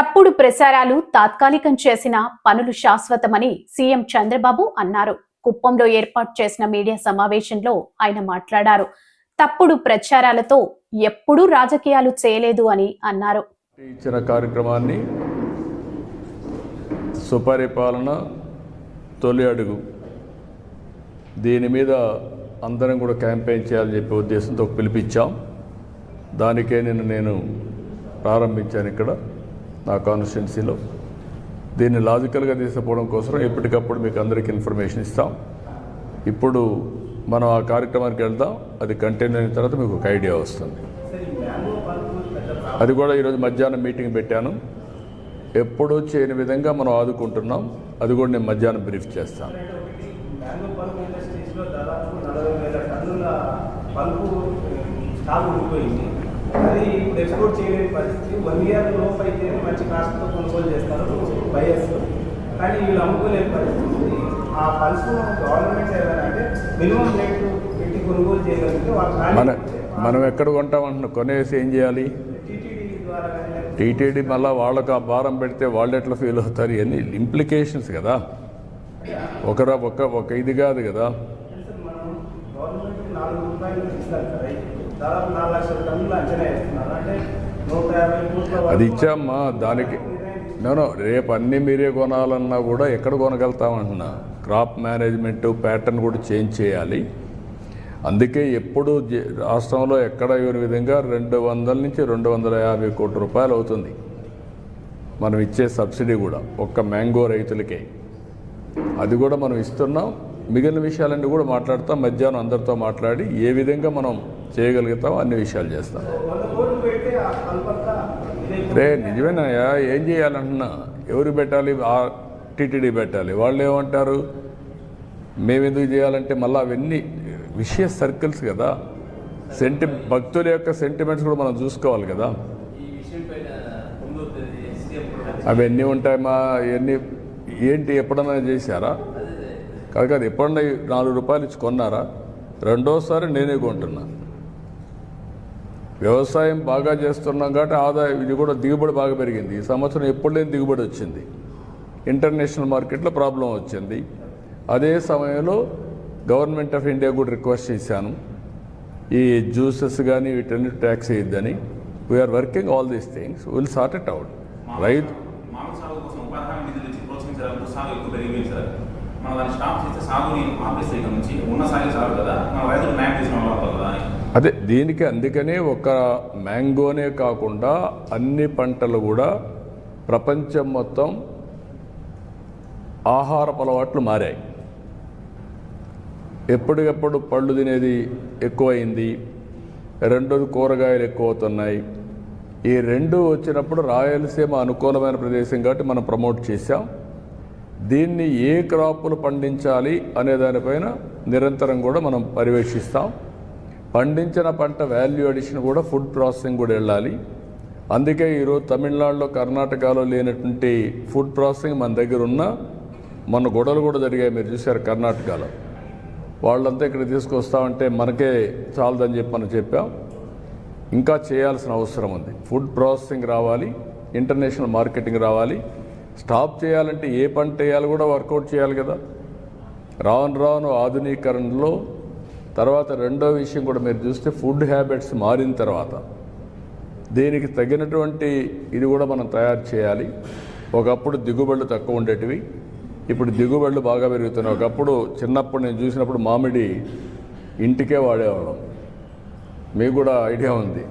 తప్పుడు ప్రసారాలు తాత్కాలికం చేసిన పనులు శాశ్వతమని సీఎం చంద్రబాబు అన్నారు. కుప్పంలో ఏర్పాటు చేసిన మీడియా సమావేశంలో ఆయన మాట్లాడారు. తప్పుడు ప్రచారాలతో ఎప్పుడూ రాజకీయాలు చేయలేదు అని అన్నారు. ఇచ్చిన కార్యక్రమాన్ని సుపరిపాలన తొలి అడుగు. దీని మీద అందరం కూడా క్యాంపెయిన్ చేయాలని చెప్పే ఉద్దేశంతో పిలిపించాం. దానికే నేను నేను ప్రారంభించాను ఇక్కడ. నా కాన్స్టిట్యున్సీలో దీన్ని లాజికల్గా తీసుకుపోవడం కోసం ఎప్పటికప్పుడు మీకు అందరికీ ఇన్ఫర్మేషన్ ఇస్తాం. ఇప్పుడు మనం ఆ కార్యక్రమానికి వెళ్దాం. అది కంటిన్యూ అయిన తర్వాత మీకు ఒక ఐడియా వస్తుంది. అది కూడా ఈరోజు మధ్యాహ్నం మీటింగ్ పెట్టాను. ఎప్పుడూ చేయని విధంగా మనం ఆదుకుంటున్నాం. అది కూడా నేను మధ్యాహ్నం బ్రీఫ్ చేస్తాను. ఇండస్ట్రీస్లో దాదాపు అది ఇప్పుడు ఎక్స్పోర్ట్ చేయలేని పరిస్థితి. వన్ ఇయర్ లోపు అయితే మంచి కాస్ట్తో కొనుగోలు చేస్తారు బయర్స్ కానీ వీళ్ళు అమ్ముకోలేని పరిస్థితి. ఆ పల్పు గవర్నమెంట్ ఏదైనా అంటే మినిమం రేటు పెట్టి కొనుగోలు చేయగలిగితే మన వాళ్ళు మనం ఎక్కడ కొంటామంటున్నాం కొనేసి ఏం చేయాలి? టీటీడీ మళ్ళీ వాళ్ళకు ఆ భారం పెడితే వాళ్ళు ఎట్లా ఫీల్ అవుతారు? ఇవన్నీ ఇంప్లికేషన్స్ కదా. ఒక ర- ఒక ఒక ఇది కాదు కదా మనం గవర్నమెంట్ నాలుగు రూపాయలు ఇస్తారు కదా రైతుకు. దాదాపు నాలుగు లక్షల టన్నులు అంచనా వేస్తున్నారు. అంటే నూట యాభై కోట్ల అది ఇచ్చామ్మా దానికి. నేను రేపు అన్నీ మీరే కొనాలన్నా కూడా ఎక్కడ కొనగలుగుతామంటున్నా క్రాప్ మేనేజ్మెంట్ ప్యాటర్న్ కూడా చేంజ్ చేయాలి. అందుకే ఎప్పుడు రాష్ట్రంలో ఎక్కడ ఇవ్వని విధంగా రెండు వందల నుంచి రెండు వందల యాభై కోట్ల రూపాయలు అవుతుంది. మనం ఇచ్చే సబ్సిడీ కూడా ఒక్క మ్యాంగో రైతులకే. అది కూడా మనం ఇస్తున్నాం. మిగిలిన విషయాలన్నీ కూడా మాట్లాడతాం. మధ్యాహ్నం అందరితో మాట్లాడి ఏ విధంగా మనం చేయగలుగుతాం అన్ని విషయాలు చేస్తాం. రే నిజమేనాయా? ఏం చేయాలంటున్నా? ఎవరు పెట్టాలి? టీటీడీ పెట్టాలి. వాళ్ళు ఏమంటారు? మేము ఎందుకు చేయాలంటే మళ్ళీ అవన్నీ విషయ సర్కిల్స్ కదా. సెంటి భక్తుల యొక్క సెంటిమెంట్స్ కూడా మనం చూసుకోవాలి కదా. అవన్నీ ఉంటాయి మా అవన్నీ ఏంటి? ఎప్పుడన్నా చేశారా? కాదు కాదు ఎప్పుడన్నా నాలుగు రూపాయలు ఇచ్చి కొన్నారా? రెండోసారి నేనే కొంటున్నాను వ్యవసాయం బాగా చేస్తున్నాం కాబట్టి ఆదాయం ఇది కూడా దిగుబడి బాగా పెరిగింది. ఈ సంవత్సరం ఎప్పుడు లేని దిగుబడి వచ్చింది. ఇంటర్నేషనల్ మార్కెట్లో ప్రాబ్లం వచ్చింది. అదే సమయంలో గవర్నమెంట్ ఆఫ్ ఇండియా కూడా రిక్వెస్ట్ చేశాను. ఈ జ్యూసెస్ కానీ వీటన్ని tax వేయద్దని. We are working all these things will sort it out రైతు మనం దాన్ని స్టాప్ చేస్తే సాగుని ఆపేస్తే ఇక్కడ నుంచి ఉన్న సాగే చాలు కదా. మన రైతులు మ్యాప్ చేసిన వాళ్ళు కదా అదే దీనికి అందుకనే ఒక మ్యాంగోనే కాకుండా అన్ని పంటలు కూడా ప్రపంచం మొత్తం ఆహారపు అలవాట్లు మారాయి. ఎప్పటికప్పుడు పళ్ళు తినేది ఎక్కువైంది రెండోది కూరగాయలు ఎక్కువ అవుతున్నాయి ఈ రెండు వచ్చినప్పుడు రాయలసీమ అనుకూలమైన ప్రదేశం కాబట్టి మనం ప్రమోట్ చేశాం. దీన్ని ఏ క్రాపులు పండించాలి అనే దానిపైన నిరంతరం కూడా మనం పర్యవేక్షిస్తాం. పండించిన పంట వాల్యూ అడిషన్ కూడా ఫుడ్ ప్రాసెసింగ్ కూడా వెళ్ళాలి. అందుకే ఈరోజు తమిళనాడులో కర్ణాటకలో లేనటువంటి ఫుడ్ ప్రాసెసింగ్ మన దగ్గర ఉన్న మన గొడవలు కూడా జరిగాయి. మీరు చూశారు కర్ణాటకలో. వాళ్ళంతా ఇక్కడ తీసుకొస్తామంటే మనకే చాలదని చెప్పి మనం చెప్పాం. ఇంకా చేయాల్సిన అవసరం ఉంది. ఫుడ్ ప్రాసెసింగ్ రావాలి ఇంటర్నేషనల్ మార్కెటింగ్ రావాలి. స్టాప్ చేయాలంటే ఏ పంట వేయాలి కూడా వర్కౌట్ చేయాలి కదా. రాను రాను ఆధునీకరణలో తర్వాత రెండో విషయం కూడా మీరు చూస్తే ఫుడ్ హ్యాబిట్స్ మారిన తర్వాత దీనికి తగినటువంటి ఇది కూడా మనం తయారు చేయాలి. ఒకప్పుడు దిగుబడులు తక్కువ ఉండేటివి. ఇప్పుడు దిగుబడులు బాగా పెరుగుతున్నాయి. ఒకప్పుడు చిన్నప్పుడు నేను చూసినప్పుడు మామిడి ఇంటికే వాడేవాళ్ళం. మీకు కూడా ఐడియా ఉంది.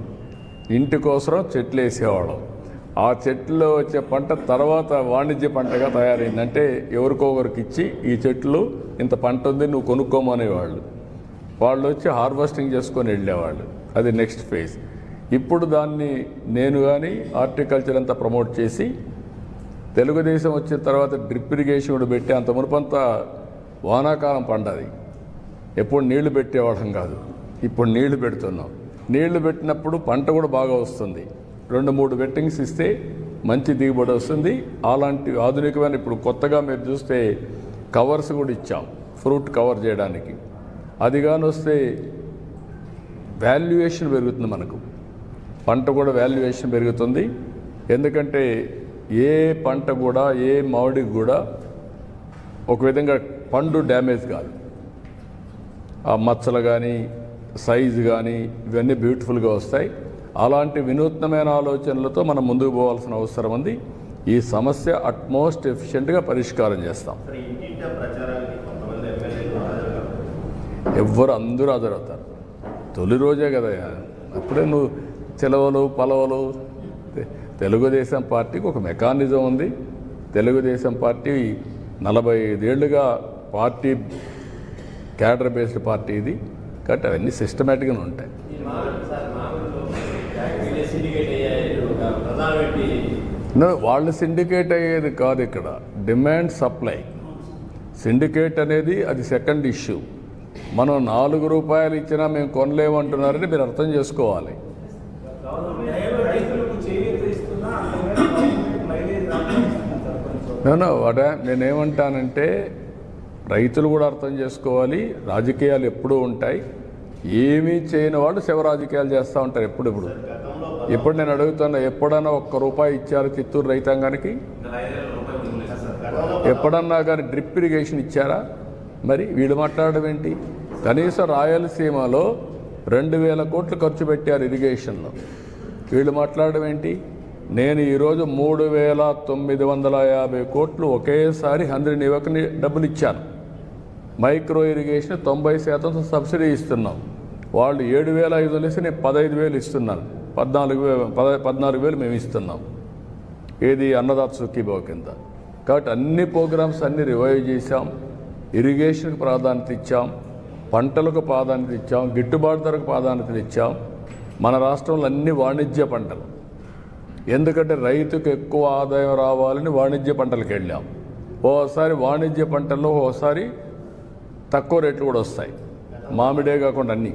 ఇంటి కోసం చెట్లు వేసేవాళ్ళం. ఆ చెట్లో వచ్చే పంట తర్వాత వాణిజ్య పంటగా తయారైందంటే ఎవరికో ఒకరికి ఇచ్చి ఈ చెట్లు ఇంత పంట ఉంది నువ్వు కొనుక్కోమనేవాళ్ళు. వాళ్ళు వచ్చి హార్వెస్టింగ్ చేసుకొని వెళ్ళేవాళ్ళు. అది నెక్స్ట్ ఫేజ్. ఇప్పుడు దాన్ని నేను కానీ హార్టికల్చర్ అంతా ప్రమోట్ చేసి తెలుగుదేశం వచ్చిన తర్వాత డ్రిప్ ఇరిగేషన్ కూడా పెట్టి అంత మునుపంతా వానాకాలం పండది. ఎప్పుడు నీళ్ళు పెట్టేవాళ్ళం కాదు. ఇప్పుడు నీళ్ళు పెడుతున్నాం. నీళ్ళు పెట్టినప్పుడు పంట కూడా బాగా వస్తుంది. రెండు మూడు వెట్టింగ్స్ ఇస్తే మంచి దిగుబడి వస్తుంది. అలాంటి ఆధునికమైన ఇప్పుడు కొత్తగా మీరు చూస్తే కవర్స్ కూడా ఇచ్చాం. ఫ్రూట్ కవర్ చేయడానికి. అది కానీ వస్తే వాల్యుయేషన్ పెరుగుతుంది మనకు. పంట కూడా వాల్యుయేషన్ పెరుగుతుంది. ఎందుకంటే ఏ పంట కూడా ఏ మామిడికి కూడా ఒక విధంగా పండు డ్యామేజ్ కాదు. ఆ మచ్చలు కానీ సైజు కానీ ఇవన్నీ బ్యూటిఫుల్గా వస్తాయి. అలాంటి వినూత్నమైన ఆలోచనలతో మనం ముందుకు పోవాల్సిన అవసరం ఉంది. ఈ సమస్య అట్మోస్ట్ ఎఫిషియెంట్గా పరిష్కారం చేస్తాం. ఎవ్వరు అందరూ హాజరవుతారు. తొలి రోజే కదా అప్పుడే నువ్వు చెలవలు పలవలు తెలుగుదేశం పార్టీకి ఒక మెకానిజం ఉంది. తెలుగుదేశం పార్టీ నలభై ఐదేళ్ళుగా పార్టీ క్యాడర్ బేస్డ్ పార్టీ ఇది. కాబట్టి అవన్నీ సిస్టమేటిక్గా ఉంటాయి. వాళ్ళు సిండికేట్ అయ్యేది కాదు ఇక్కడ. Demand supply. సిండికేట్ అనేది అది సెకండ్ ఇష్యూ. మనం నాలుగు రూపాయలు ఇచ్చినా మేము కొనలేమంటున్నారని మీరు అర్థం చేసుకోవాలి. నేను వాట నేనేమంటానంటే రైతులు కూడా అర్థం చేసుకోవాలి రాజకీయాలు ఎప్పుడూ ఉంటాయి. ఏమీ చేయని వాళ్ళు శివ రాజకీయాలు చేస్తూ ఉంటారు ఎప్పుడు ఇప్పుడు నేను అడుగుతున్నా ఎప్పుడన్నా ఒక్క రూపాయి ఇచ్చారు చిత్తూరు రైతాంగానికి? ఎప్పుడన్నా కానీ డ్రిప్ ఇరిగేషన్ ఇచ్చారా? మరి వీళ్ళు మాట్లాడడం ఏంటి? కనీసం రాయలసీమలో రెండు వేల కోట్లు ఖర్చు పెట్టారు ఇరిగేషన్లో. వీళ్ళు మాట్లాడడం ఏంటి? నేను ఈరోజు మూడు వేల తొమ్మిది వందల యాభై కోట్లు ఒకేసారి హండ్రెడ్ యువకుని డబ్బులు ఇచ్చాను. మైక్రో ఇరిగేషన్ తొంభై శాతం సబ్సిడీ ఇస్తున్నాం. వాళ్ళు ఏడు వేల ఐదు వందలు ఇస్తే నేను పదహైదు వేలు ఇస్తున్నాను. పద్నాలుగు వేల పద పద్నాలుగు వేలు మేము ఇస్తున్నాం. ఏది అన్నదాత సుఖీభావ కింద. కాబట్టి అన్ని ప్రోగ్రామ్స్ అన్ని రివైవ్ చేశాం. ఇరిగేషన్కి ప్రాధాన్యత ఇచ్చాం పంటలకు ప్రాధాన్యత ఇచ్చాం గిట్టుబాటు ధరకు ప్రాధాన్యత ఇచ్చాం. మన రాష్ట్రంలో అన్ని వాణిజ్య పంటలు. ఎందుకంటే రైతుకు ఎక్కువ ఆదాయం రావాలని వాణిజ్య పంటలకు వెళ్ళాం. ఓసారి వాణిజ్య పంటల్లో ఓసారి తక్కువ రేట్లు కూడా వస్తాయి. మామిడే కాకుండా అన్నీ.